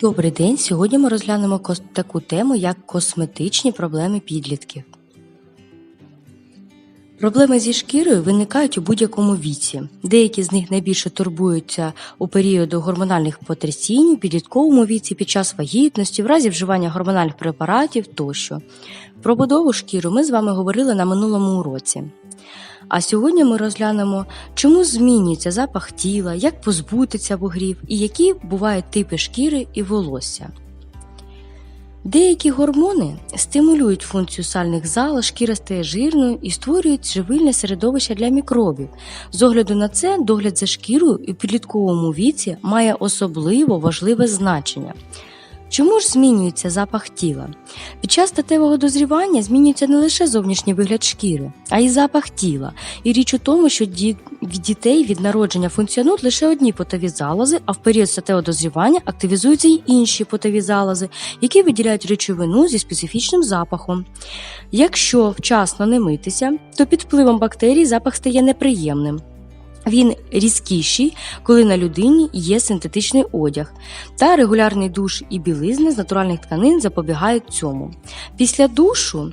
Добрий день! Сьогодні ми розглянемо таку тему, як косметичні проблеми підлітків. Проблеми зі шкірою виникають у будь-якому віці. Деякі з них найбільше турбуються у періоду гормональних потрясінь, у підлітковому віці під час вагітності, в разі вживання гормональних препаратів тощо. Про будову шкіри ми з вами говорили на минулому уроці. А сьогодні ми розглянемо, чому змінюється запах тіла, як позбутися вугрів і які бувають типи шкіри і волосся. Деякі гормони стимулюють функцію сальних зал, шкіра стає жирною і створюють живильне середовище для мікробів. З огляду на це, догляд за шкірою у підлітковому віці має особливо важливе значення. Чому ж змінюється запах тіла? Під час статевого дозрівання змінюється не лише зовнішній вигляд шкіри, а й запах тіла. І річ у тому, що ді- в дітей від народження функціонують лише одні потові залози, а в період статевого дозрівання активізуються й інші потові залози, які виділяють речовину зі специфічним запахом. Якщо вчасно не митися, то під впливом бактерій запах стає неприємним. Він різкіший, коли на людині є синтетичний одяг, та регулярний душ і білизни з натуральних тканин запобігають цьому. Після душу,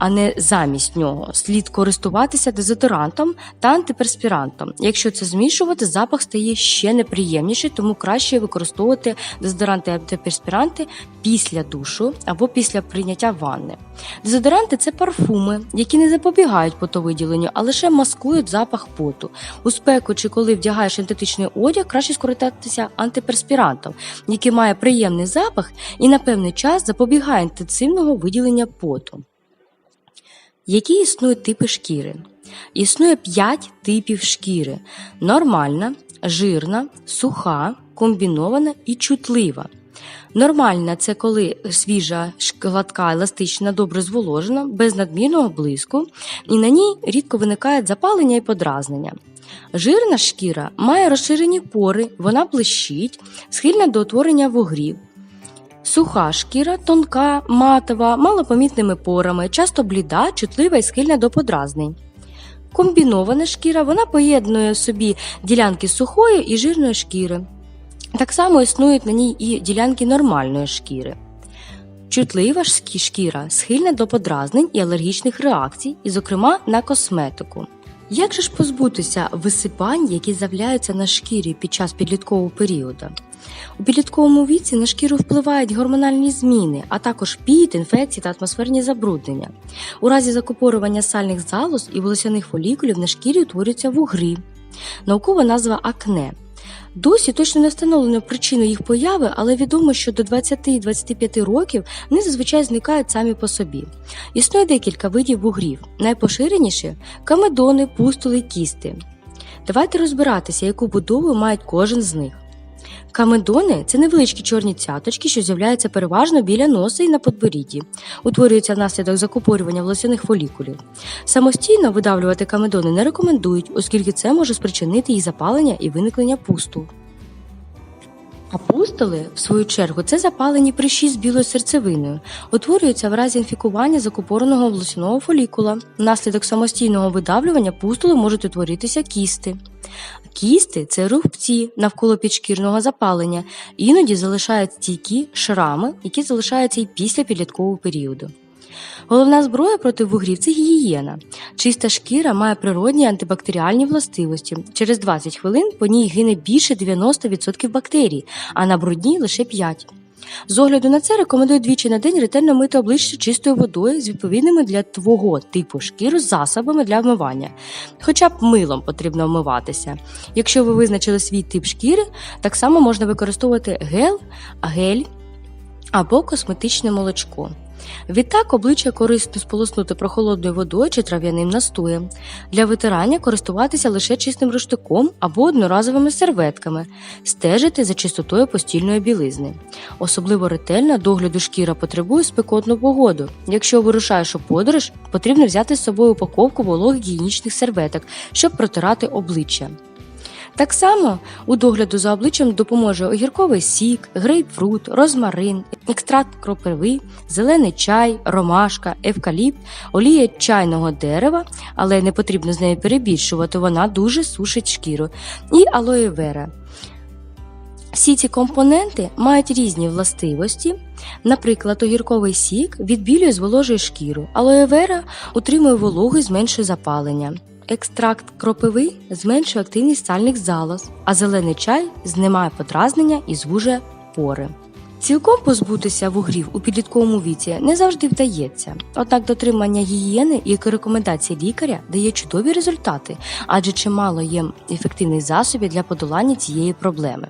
а не замість нього, слід користуватися дезодорантом та антиперспірантом. Якщо це змішувати, запах стає ще неприємніший, тому краще використовувати дезодоранти і антиперспіранти після душу або після прийняття ванни. Дезодоранти це парфуми, які не запобігають потовиділенню, а лише маскують запах поту. У спеку чи коли вдягаєш синтетичний одяг, краще скористатися антиперспірантом, який має приємний запах і на певний час запобігає інтенсивного виділення поту. Які існують типи шкіри? Існує 5 типів шкіри: нормальна, жирна, суха, комбінована і чутлива. Нормальна це коли свіжа, гладка, еластична, добре зволожена, без надмірного блиску, і на ній рідко виникають запалення і подразнення. Жирна шкіра має розширені пори, вона блищить, схильна до утворення вугрів. Суха шкіра тонка, матова, малопомітними порами, часто бліда, чутлива і схильна до подразнень. Комбінована шкіра вона поєднує в собі ділянки сухої і жирної шкіри. Так само існують на ній і ділянки нормальної шкіри. Чутлива шкіра схильна до подразнень і алергічних реакцій, і, зокрема, на косметику. Як же ж позбутися висипань, які з'являються на шкірі під час підліткового періоду? У підлітковому віці на шкіру впливають гормональні зміни, а також піт, інфекції та атмосферні забруднення. У разі закупорування сальних залоз і волосяних фолікулів на шкірі утворюються вугри. Наукова назва акне. Досі точно не встановлено причину їх появи, але відомо, що до 20-25 років вони зазвичай зникають самі по собі. Існує декілька видів вугрів. Найпоширеніші камедони, пустули кісти. Давайте розбиратися, яку будову мають кожен з них. Камедони це невеличкі чорні цяточки, що з'являються переважно біля носа і на подборідді, утворюються внаслідок закупорювання волосяних фолікулів. Самостійно видавлювати камедони не рекомендують, оскільки це може спричинити їх запалення і виникнення пустул. А пустоли, в свою чергу, це запалені прищі з білою серцевиною, утворюються в разі інфікування закупореного волосяного фолікула. Внаслідок самостійного видавлювання пустоли можуть утворитися кісти. Кісти це рубці навколо підшкірного запалення, іноді залишають стійкі шрами, які залишаються і після підліткового періоду. Головна зброя проти вугрів це гігієна. Чиста шкіра має природні антибактеріальні властивості. Через 20 хвилин по ній гине більше 90% бактерій, а на брудній лише 5. З огляду на це рекомендую двічі на день ретельно мити обличчя чистою водою з відповідними для твого типу шкіри засобами для вмивання. Хоча б милом потрібно вмиватися. Якщо ви визначили свій тип шкіри, так само можна використовувати гел, гель або косметичне молочко. Відтак обличчя корисно сполоснути прохолодною водою чи трав'яним настоєм. Для витирання користуватися лише чистим руштиком або одноразовими серветками, стежити за чистотою постільної білизни. Особливо ретельно догляду шкіра потребує спекотну погоду. Якщо вирушаєш у подорож, потрібно взяти з собою упаковку вологих гігієнічних серветок, щоб протирати обличчя. Так само у догляду за обличчям допоможе огірковий сік, грейпфрут, розмарин, екстракт кропиви, зелений чай, ромашка, евкаліпт, олія чайного дерева, але не потрібно з нею перебільшувати, вона дуже сушить шкіру, і алоє вера. Всі ці компоненти мають різні властивості. Наприклад, огірковий сік відбілює зволожує шкіру, алоє вера утримує вологу і зменшує запалення. Екстракт кропиви зменшує активність сальних залоз, а зелений чай знімає подразнення і звужує пори. Цілком позбутися вугрів у підлітковому віці не завжди вдається, однак дотримання гігієни і рекомендацій лікаря дає чудові результати, адже чимало є ефективних засобів для подолання цієї проблеми.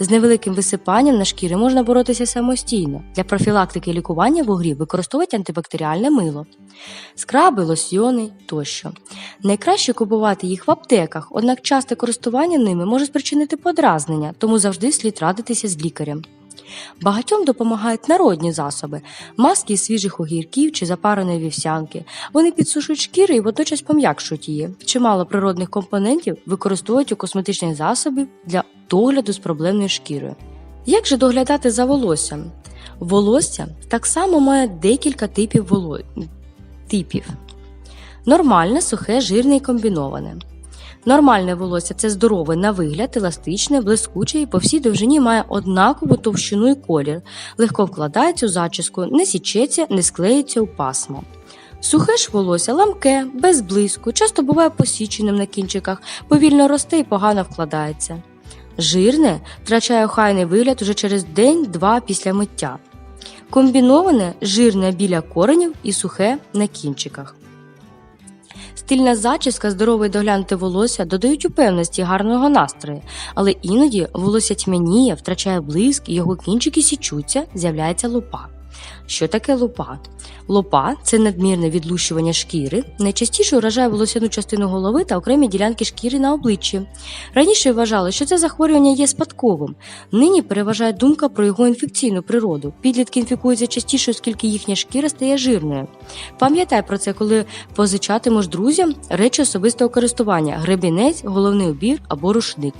З невеликим висипанням на шкірі можна боротися самостійно. Для профілактики лікування вугрів використовують антибактеріальне мило, скраби, лосьйони тощо. Найкраще купувати їх в аптеках, однак часте користування ними може спричинити подразнення, тому завжди слід радитися з лікарем. Багатьом допомагають народні засоби, маски із свіжих огірків чи запареної вівсянки. Вони підсушують шкіру і водночас пом'якшують її. Чимало природних компонентів використовують у косметичних засобів для догляду з проблемною шкірою. Як же доглядати за волоссям? Волосся так само має декілька типів воло... типів. Нормальне, сухе, жирне і комбіноване. Нормальне волосся це здорове на вигляд, еластичне, блискуче і по всій довжині має однакову товщину і колір, легко вкладається у зачіску, не січеться, не склеїться у пасмо. Сухе ж волосся ламке, без блиску, часто буває посіченим на кінчиках, повільно росте і погано вкладається. Жирне втрачає охайний вигляд уже через день-два після миття. Комбіноване жирне біля коренів і сухе на кінчиках. Стильна зачіска, здоровий доглянути волосся додають упевності гарного настрою, але іноді волосся тьмяніє, втрачає блиск, його кінчики січуться, з'являється лупа. Що таке лупа? Лопа це надмірне відлущування шкіри. Найчастіше вражає волосяну частину голови та окремі ділянки шкіри на обличчі. Раніше вважали, що це захворювання є спадковим. Нині переважає думка про його інфекційну природу. Підлітки інфікуються частіше, оскільки їхня шкіра стає жирною. Пам'ятай про це, коли позичатимеш друзям речі особистого користування: гребінець, головний убір або рушник.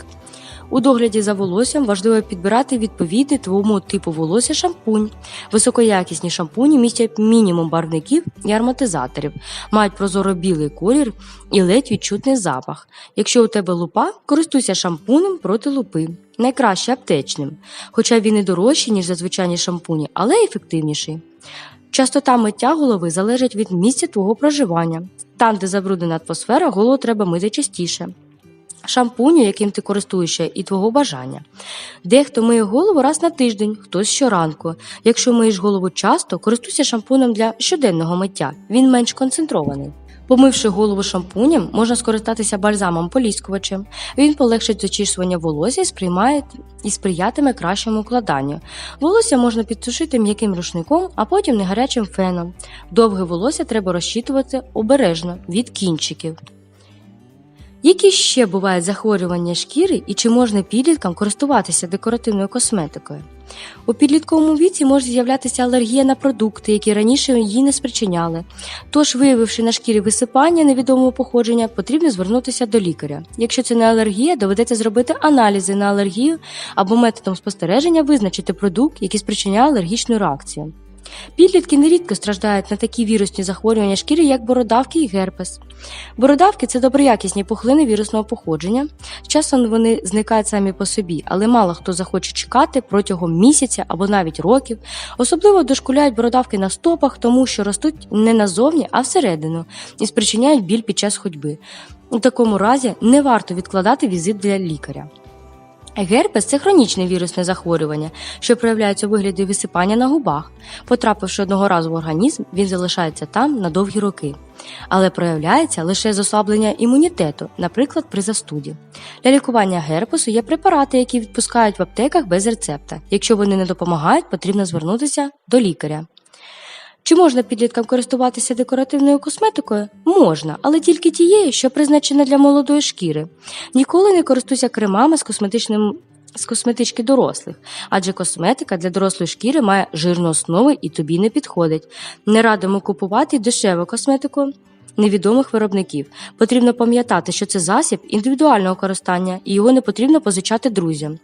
У догляді за волоссям важливо підбирати відповідний твоєму типу волосся шампунь. Високоякісні шампуні містять мінімум барвників і ароматизаторів, мають прозоро білий колір і ледь відчутний запах. Якщо у тебе лупа, користуйся шампунем проти лупи. Найкраще аптечним, хоча він і дорожчий, ніж зазвичайні шампуні, але ефективніший. Частота миття голови залежить від місця твого проживання. Там, де забруднена атмосфера, голову треба мити частіше шампуню, яким ти користуєшся, і твого бажання. Дехто миє голову раз на тиждень, хтось щоранку. Якщо миєш голову часто, користуйся шампунем для щоденного миття. Він менш концентрований. Помивши голову шампунем, можна скористатися бальзамом поліскувачем. Він полегшить зачісування волосся і сприймає і сприятиме кращому укладанню. Волосся можна підсушити м'яким рушником, а потім негарячим феном. Довге волосся треба розчитувати обережно від кінчиків. Які ще бувають захворювання шкіри і чи можна підліткам користуватися декоративною косметикою? У підлітковому віці може з'являтися алергія на продукти, які раніше її не спричиняли. Тож, виявивши на шкірі висипання невідомого походження, потрібно звернутися до лікаря. Якщо це не алергія, доведеться зробити аналізи на алергію або методом спостереження визначити продукт, який спричиняє алергічну реакцію. Підлітки нерідко страждають на такі вірусні захворювання шкіри, як бородавки і герпес. Бородавки це доброякісні пухлини вірусного походження. Часом вони зникають самі по собі, але мало хто захоче чекати протягом місяця або навіть років. Особливо дошкуляють бородавки на стопах, тому що ростуть не назовні, а всередину і спричиняють біль під час ходьби. У такому разі не варто відкладати візит для лікаря. Герпес це хронічне вірусне захворювання, що проявляється у вигляді висипання на губах. Потрапивши одного разу в організм, він залишається там на довгі роки, але проявляється лише з імунітету, наприклад, при застуді. Для лікування герпесу є препарати, які відпускають в аптеках без рецепта. Якщо вони не допомагають, потрібно звернутися до лікаря. Чи можна підліткам користуватися декоративною косметикою? Можна, але тільки тією, що призначена для молодої шкіри. Ніколи не користуйся кремами з косметичним. З косметички дорослих, адже косметика для дорослої шкіри має жирну основу і тобі не підходить. Не радимо купувати дешеву косметику невідомих виробників. Потрібно пам'ятати, що це засіб індивідуального користання і його не потрібно позичати друзям.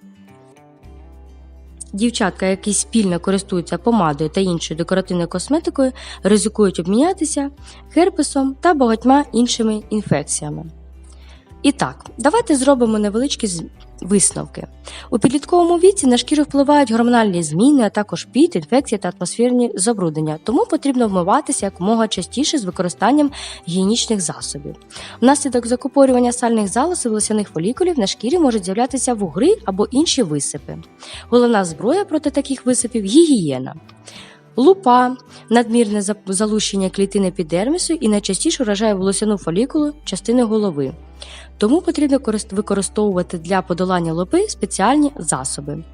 Дівчатка, які спільно користуються помадою та іншою декоративною косметикою, ризикують обмінятися герпесом та багатьма іншими інфекціями. І так, давайте зробимо невеличкі Висновки у підлітковому віці на шкіру впливають гормональні зміни, а також піт, інфекції та атмосферні забруднення, тому потрібно вмиватися якомога частіше з використанням гігієнічних засобів. Внаслідок закупорювання сальних залозів волосяних фолікулів на шкірі можуть з'являтися вугри або інші висипи. Головна зброя проти таких висипів гігієна. Лупа, надмірне залущення клітини епідермісу і найчастіше вражає волосяну фолікулу частини голови. Тому потрібно використовувати для подолання лупи спеціальні засоби.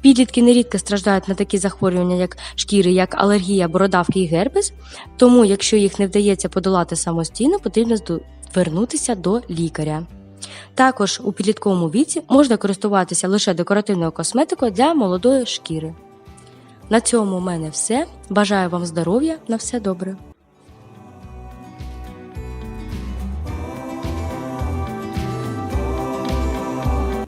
Підлітки нерідко страждають на такі захворювання, як шкіри, як алергія, бородавки і герпес, тому, якщо їх не вдається подолати самостійно, потрібно звернутися до лікаря. Також у підлітковому віці можна користуватися лише декоративною косметикою для молодої шкіри. На цьому у мене все. Бажаю вам здоров'я, на все добре.